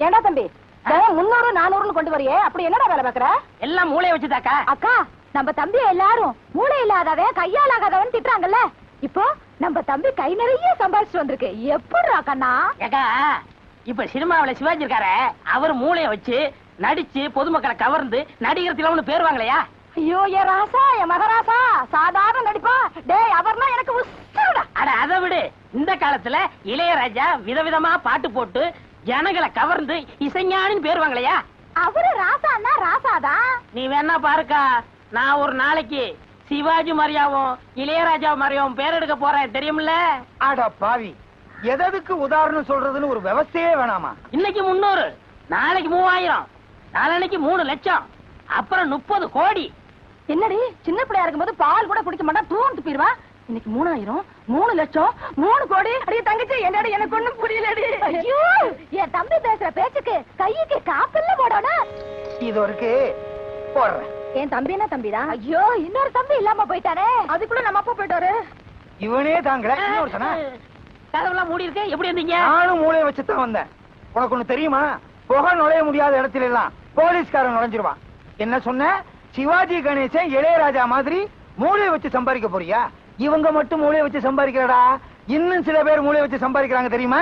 ஏண்டா தம்பி? முன்னூறு நானூறுன்னு கொண்டு வரியே. அப்படி என்னடா வேலை பாக்குற எல்லாம் மூளைய வச்சுதாக்கா. அக்கா நம்ம தம்பி எல்லாரும் மூளை இல்லாதவன் கையால் ஆகாதவன் திட்டுறாங்கல்ல? இப்போ நம்ம தம்பி கை நிறைய சம்பாதிச்சு வந்திருக்கு. எப்படிடா கண்ணா? ஏக்கா இப்ப சினிமாவுல சிவாஜி இருக்காரு அவர் மூளைய வச்சு நடிச்சு பொதுமக்களை கவர்ந்து நடிகர் திலம்னு பேர் வாங்கலையா ஐயோ என் ராசா என் மகராசா சாதாரண நடிப்பா? டேய் அவர்னா எனக்கு உசுருடா. அட அதை விடு. இந்த காலத்துல இளையராஜா விதவிதமா பாட்டு போட்டு ஜனங்களை கவர்ந்து இசைஞானின்னு பேர் வாங்கலையா? அவரு ராசான்னா ராசாதான் நீ வேணா பாருக்கா நான் ஒரு நாளைக்கு சிவாஜி மாதிரியாவும் இளையராஜா மாதிரியாவும் பேர் எடுக்க போறேன் தெரியுமில்ல? அட பாவி எதற்கு உதாரணம் சொல்றதுன்னு ஒரு விவசாயே வேணாமா? இன்னைக்கு முன்னூறு நாளைக்கு மூவாயிரம் நாளைக்கு மூணு லட்சம் அப்புறம் முப்பது கோடி. என்னடி சின்ன பிள்ளையா இருக்கும்போது பால் கூட குடிக்க மாட்டான் தூண்டு போயிருவா இன்னைக்கு மூணாயிரம் மூணு லட்சம் மூணு கோடி. அடியே தங்கச்சி என்னடி எனக்கு ஒண்ணும் புரியலடி. ஐயோ! என் தம்பி பேசுற பேச்சுக்கு கையுக்கு காப்பில்ல போடணும் இது இருக்கு போடுறேன். என் தம்பி என்ன தம்பிதான் ஐயோ இன்னொரு தம்பி இல்லாம போயிட்டானே. அதுக்குள்ள நம்ம அப்பா போயிட்டாரு. இவனே தாங்கல இன்னொருத்தனா? கதவுலாம் மூடி இருக்கு எப்படி இருந்தீங்க நானும் மூளையை வச்சுதான் வந்தேன். உனக்கு ஒண்ணு தெரியுமா? புகை நுழைய முடியாத இடத்துல எல்லாம் போலீஸ்காரன் நுழைஞ்சிருவான். என்ன சொன்ன? சிவாஜி கணேசன் இளையராஜா மாதிரி மூளையை வச்சு சம்பாதிக்க போறியா? இவங்க மட்டும் மூளையை வச்சு சம்பாதிக்கிறடா? இன்னும் சில பேர் மூளையை வச்சு சம்பாதிக்கிறாங்க தெரியுமா?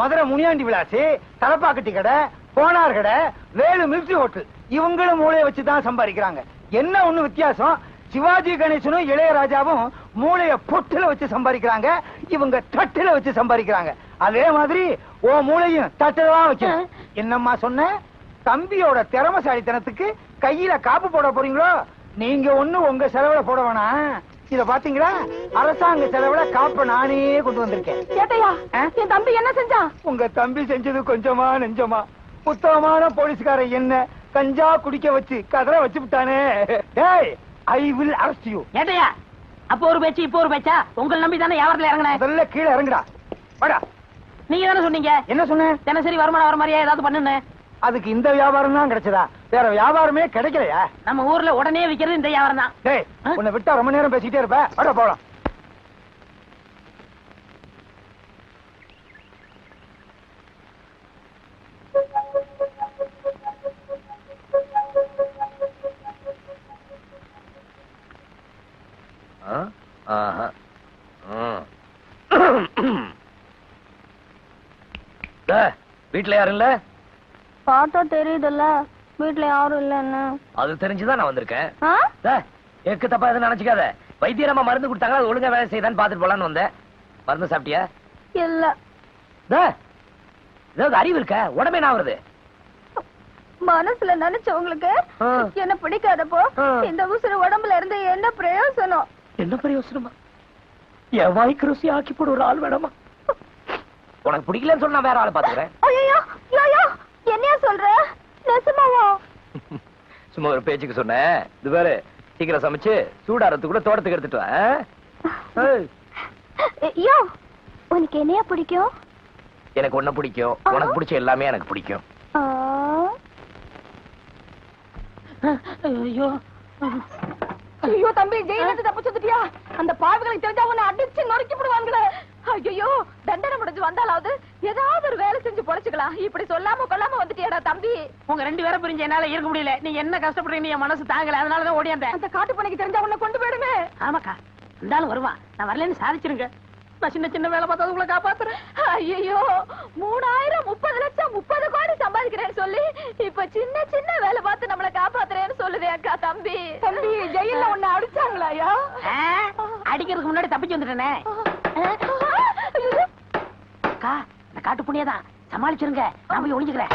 மதுரை முனியாண்டி விலாசு தலப்பாக்கட்டி கடை போனார் கடை வேலு மில்ட்ரி ஹோட்டல். இவங்களும் மூளையை வச்சு தான் சம்பாதிக்கிறாங்க. என்ன ஒண்ணு வித்தியாசம்? சிவாஜி கணேசனும் இளையராஜாவும் மூளைய பொட்டுல வச்சு சம்பாதிக்கிறாங்க. இவங்க தட்டுல வச்சு சம்பாதிக்கிறாங்க. அதே மாதிரி ஓ மூளையும் தட்டுல தான் வைக்கணும். என்னம்மா சொன்ன? தம்பியோட திறமசாலித்தனத்துக்கு கையில காப்பு போட போறீங்களோ? நீங்க ஒண்ணு உங்க செலவுல போட வேணாம். இத பாத்தீங்களா? அரசாங்க செலவுல காப்ப நானே கொண்டு வந்திருக்கேன். ஏட்டையா? என் தம்பி என்ன செஞ்சான் உங்க தம்பி செஞ்சது கொஞ்சமா நெஞ்சமா. உத்தமமான போலீஸ்காரன் என்ன கஞ்சா குடிக்க வச்சு கதற வச்சு விட்டானே. டேய் ஐ வில் அரஸ்ட் யூ ஏட்டையா அப்ப ஒரு பேச்சு இப்ப ஒரு பேச்சா? உங்களை நம்பி தானே வியாபாரத்துல இறங்கினேன் முதல்ல கீழே இறங்குடா. வாடா. நீங்க தானே சொன்னீங்க? என்ன சொன்னேன் தினசரி வருமானம் வர மாதிரியா ஏதாவது பண்ணுன்னு? அதுக்கு இந்த வியாபாரம் தான் கிடைச்சதா? வேற வியாபாரமே கிடைக்கலையா? நம்ம ஊர்ல உடனே விக்கிறது இந்த வியாபாரம் தான் டேய் உன்னை விட்டா ரொம்ப நேரம் பேசிக்கிட்டே இருப்ப. வாடா போலாம். வீட்டுல யாரும் இல்ல? பார்த்தா தெரியுதுல்ல? வீட்டுல யாரும் இல்லன்னு. அது தெரிஞ்சுதான் நான் வந்திருக்கேன். எக்கு தப்பா எதுவும் நினைச்சுக்காத. வைத்தியரம்மா மருந்து கொடுத்தாங்க அது ஒழுங்கா வேலை செய்தான்னு பாத்துட்டு போலான்னு வந்தேன். மருந்து சாப்பிட்டியா? இல்ல. ஏதாவது அறிவு இருக்க? உடம்பே நான் வருது மனசுல நினைச்சவங்களுக்கு ஆ. என்ன பிடிக்காதப்போ. இந்த உசுறு உடம்புல இருந்து என்ன பிரயோசனம்? என்ன பிரயோசனமா? என் வாய்க்கு ருசி ஆக்கி போட ஒரு ஆள் வேணாமா? உனக்கு பிடிக்கலன்னு சொன்னா நான் வேற ஆளை பாத்துக்கிறேன் என்னையா சொல்ற? நெசமாவா சும்மா ஒரு பேச்சுக்கு சொன்னேன் இது வேற சீக்கிரம் சமைச்சு சூடாறதுக்குள்ள தோட்டத்துக்கு எடுத்துட்டு வா ஆ? ஏய், ஐயோ உனக்கு என்னையா பிடிக்கும்? எனக்கு ஒண்ணு பிடிக்கும். உனக்கு பிடிச்ச எல்லாமே எனக்கு பிடிக்கும். ஆ. ஐயோ. ஐயோ தம்பி ஜெயில இருந்து தப்பிச்சு வந்துட்டியா அந்த பாவிகளுக்கு தெரிஞ்சா உன்னை அடிச்சு நொறுக்கி விடுவாங்களே ஐயோ தண்டனை முடிஞ்சு வந்தாலாவது ஏதாவது ஒரு வேலை செஞ்சு பொழைச்சுக்கலாம். இப்படி சொல்லாம கொள்ளாம வந்துட்டியாடா தம்பி. உங்க ரெண்டு பேரை பிரிஞ்ச என்னால இருக்க முடியல. நீங்க என்ன கஷ்டப்படுறீங்க என் மனசு தாங்கல. அதனாலதான் ஓடியாந்தேன் அந்த காட்டு பணிக்கு தெரிஞ்சா உன்னை கொண்டு போயிடுமே. ஆமாக்கா. இருந்தாலும் வருவான். நான் வரலன்னு சாதிச்சிருங்க. நான் சின்ன சின்ன வேலை பார்த்தா உங்களை காப்பாத்துறேன். ஐயோ மூணாயிரம் முப்பது லட்சம் முப்பது கோடி சம்பாதிக்கிறேன்னு சொல்லி இப்ப சின்ன சின்ன வேலை பார்த்து நம்மள காப்பாத்துறேன்னு சொல்லுதே அக்கா தம்பி. தம்பி ஜெயில உன்னை அடிச்சாங்களாயா? அடிக்கிறதுக்கு முன்னாடி தப்பிச்சு வந்துட்டேனே. அக்கா இந்த காட்டு புண்ணியதான். சமாளிச்சிருங்க. நான் போய் ஒளிஞ்சுக்கிறேன்.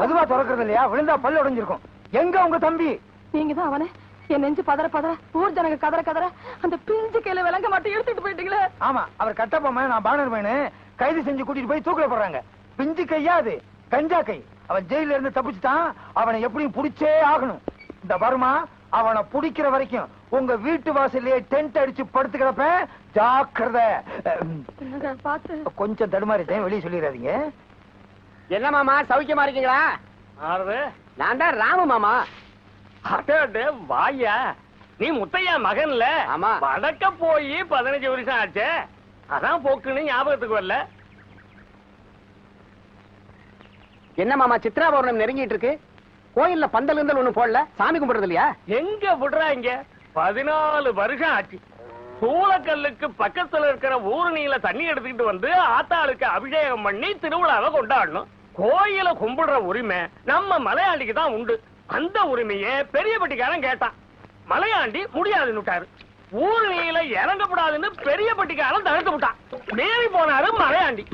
மதுவா திறக்கிறது இல்லையா? விழுந்தா பல்லு உடைஞ்சிருக்கும். எங்க உங்க தம்பி? நீங்க தான் அவனே. என் நெஞ்சு பதற பதற ஊர் ஜனங்க கதற கதற அந்த பிஞ்சு கையில விளங்க மாட்டேன் எடுத்துட்டு போயிட்டீங்களே. ஆமா அவர் கட்டப்பொம்மை நான் பானர் மேனு கைது செஞ்சு கூட்டிட்டு போய் தூக்கில போடுறாங்க. பிஞ்சு கையா அது? கஞ்சா கை. அவன் ஜெயில இருந்து தப்பிச்சுட்டான். அவனை எப்படியும் புடிச்சே ஆகணும். இந்த வருமா அவனை புடிக்கிற வரைக்கும் உங்க வீட்டு வாசல்லே டென்ட் அடிச்சு படுத்து கிடப்பேன் ஜாக்கிரதை கொஞ்சம் தடுமாறிட்டேன் வெளியே சொல்லிடாதீங்க. என்ன மாமா சௌக்கியமா இருக்கீங்களா? நான் தான் ராமு மாமா. அடடே வாயா. நீ முத்தையா மகன்ல? ஆமா. வடக்க போய் பதினஞ்சு வருஷம் ஆச்சே. அதான் போக்குன்னு ஞாபகத்துக்கு வரல. என்ன மாமா சித்ரா பௌர்ணமி நெருங்கிட்டு இருக்கு? கோயில்ல பந்தல் இருந்தல் ஒண்ணு போடல? சாமி கும்பிடுறது இல்லையா? எங்க விடுறாங்க பதினாலு வருஷம் ஆச்சு. சூளக்கல்லுக்கு பக்கத்துல இருக்கிற ஊருணியில தண்ணி எடுத்துக்கிட்டு வந்து ஆத்தாளுக்கு அபிஷேகம் பண்ணி திருவிழாவை கொண்டாடணும். கோயில கும்பிடுற உரிமை நம்ம மலையாண்டிக்கு தான் உண்டு. அந்த உரிமையே பெரிய பட்டிக்காரன் கேட்டான். மலையாண்டி முடியாதுன்னு விட்டாரு. இறங்கப்படாதுன்னு இறங்கக்கூடாதுன்னு பெரிய பட்டிக்காரன் தடுத்து விட்டான். மீறி போனாரு மலையாண்டி.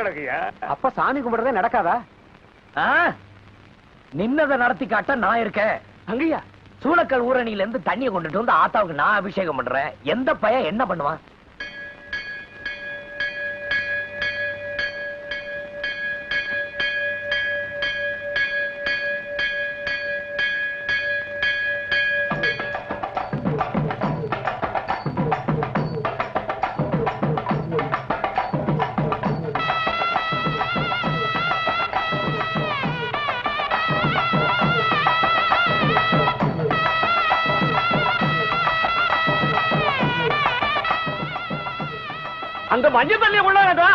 கிடக்குயா? அப்ப சாமி கும்பிடுறதே நடக்காதா? நின்னதை நடத்தி காட்ட நான் இருக்கேன். அங்கய்யா சூளக்கல் ஊரணியில இருந்து தண்ணியை கொண்டுட்டு வந்து ஆத்தாவுக்கு நான் அபிஷேகம் பண்றேன். எந்த பையன் என்ன பண்ணுவான்? அந்த மஞ்சள் தண்ணியை கொண்டாடா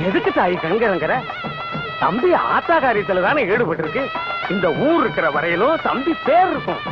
எதுக்கு தாய் கண்கிறங்கிற தம்பி ஆத்தா காரியத்துல தானே ஈடுபட்டு இருக்கு இந்த ஊர் இருக்கிற வரையிலும் தம்பி பேர் இருக்கும்.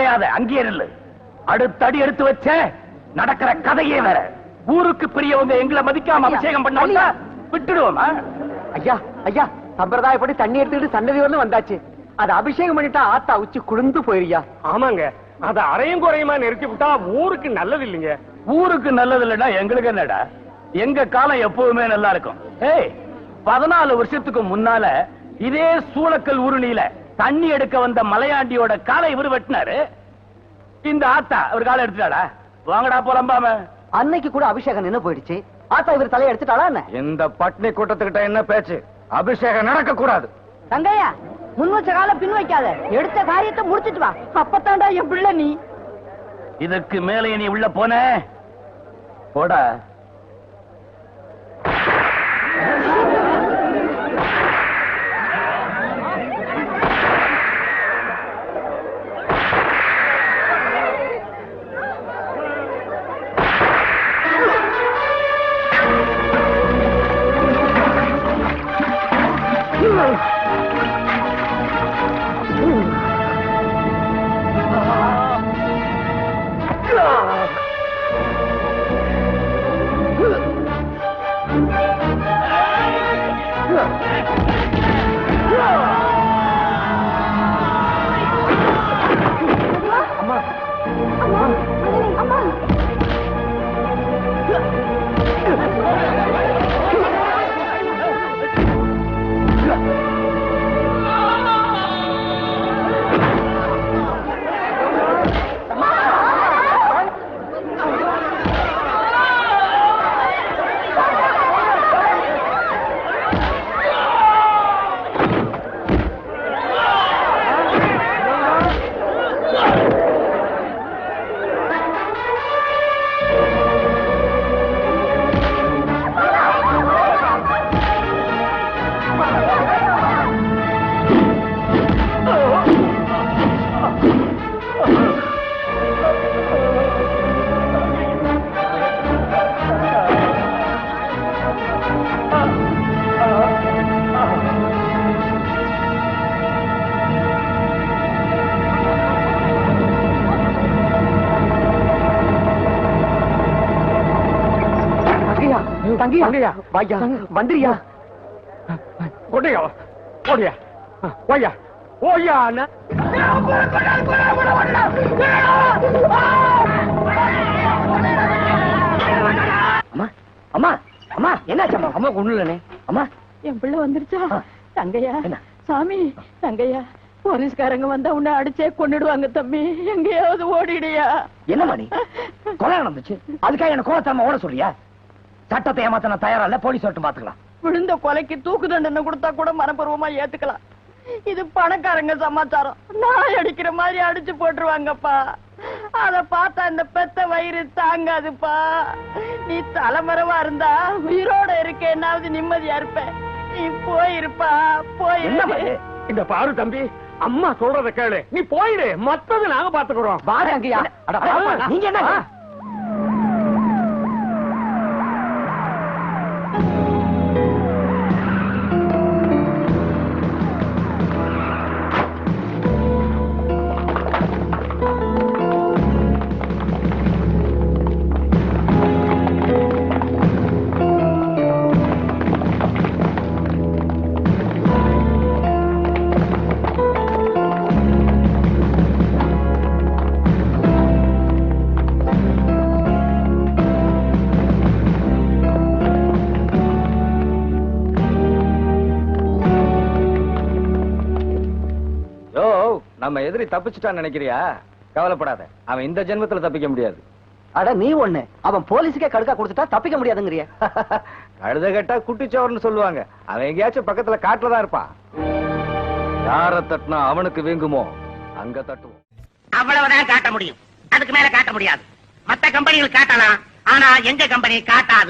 அசையாத அங்கேயே நில்லு. அடுத்த அடி எடுத்து வச்ச நடக்கிற கதையே வேற. ஊருக்கு பெரியவங்க எங்களை மதிக்காம அபிஷேகம் பண்ணவங்க விட்டுடுவோமா ஐயா ஐயா சம்பிரதாயப்படி தண்ணி எடுத்துக்கிட்டு சன்னதி வரலும் வந்தாச்சு. அது அபிஷேகம் பண்ணிட்டா ஆத்தா உச்சி குளிர்ந்து போயிருயா? ஆமாங்க. அத அரையும் குறையுமா நிறுத்தி விட்டா ஊருக்கு நல்லது இல்லைங்க. ஊருக்கு நல்லது இல்லைன்னா எங்களுக்கு என்னடா? எங்க காலம் எப்பவுமே நல்லா இருக்கும். ஏய் பதினாலு வருஷத்துக்கு முன்னால இதே சூளக்கல் உருளியில தண்ணி எடுக்க வந்த மலையாண்டியோட காலை இவர் வெட்டினாரு. இந்த ஆத்தா ஒரு காலை எடுத்துட்டாடா? வாங்கடா புலம்பாம அன்னைக்கு கூட அபிஷேகம் நின்னு போயிடுச்சு. ஆத்தா இவர் தலையை எடுத்துட்டாளா என்ன? இந்த பட்னி கூட்டத்துக்கிட்ட என்ன பேச்சு? அபிஷேகம் நடக்க கூடாது தங்கையா முன் வச்ச கால பின் வைக்காத. எடுத்த காரியத்தை முடிச்சிட்டு வா. அப்பத்தாண்டா என் பிள்ளை நீ. இதுக்கு மேலே நீ உள்ள போன. போடா. தங்கையா? வாய்யா வந்துரியா கொடையா ஓடியா அண்ணா. அம்மா அம்மா அம்மா என்னாச்சு அம்மா? அம்மா ஒண்ணு இல்லனே அம்மா. என் பிள்ளை வந்துருச்சா? தங்கையா? என்ன? சாமி தங்கையா போலீஸ்காரங்க வந்தா உன்னை அடிச்சே கொன்னுடுவாங்க தம்பி. எங்கேயாவது ஓடிடுயா? என்னம்மா நீ? கொலை நடந்துச்சு. அதுக்காக என்ன கோலத்தாம ஓட சொல்றியா? சட்டத்தை ஏமாத்த நான் தயாரா இல்ல போலீஸ் வரட்டும் பாத்துக்கலாம். விழுந்த கொலைக்கு தூக்கு தண்டனை கொடுத்தா கூட மனப்பூர்வமா ஏத்துக்கலாம். இது பணக்காரங்க சமாச்சாரம். நாய் அடிக்கிற மாதிரி அடிச்சு போட்டுருவாங்கப்பா. அத பார்த்தா இந்த பெத்த வயிறு தாங்காதுப்பா. நீ தலைமறைவா இருந்தா உயிரோட இருக்கேன்னாவது நிம்மதியா இருப்ப. நீ போயிருப்பா போயிரு? இந்த பாரு தம்பி அம்மா சொல்றத கேளு. நீ போயிடு மத்தது நாங்க பாத்துக்கிறோம். வா தங்கையா அட, அட, நீங்க என்ன? நம்ம எதிரி தப்பிச்சுட்டான்னு நினைக்கிறியா? கவலைப்படாத. அவன் இந்த ஜென்மத்துல தப்பிக்க முடியாது. அட நீ ஒண்ணு. அவன் போலீஸுக்கே கடுக்கா கொடுத்துட்டா தப்பிக்க முடியாதுங்கறிய. கழுத கட்டா குட்டிச்சோர்னு சொல்லுவாங்க. அவன் எங்கேயாச்சும் பக்கத்துல காட்டுல தான் இருப்பான். யார தட்டினா அவனுக்கு வீங்குமோ அங்க தட்டுவோம். அவ்வளவுதான் காட்ட முடியும். அதுக்கு மேல காட்ட முடியாது. மத்த கம்பெனிகள் காட்டலாம். ஆனா எங்க கம்பெனி காட்டாது?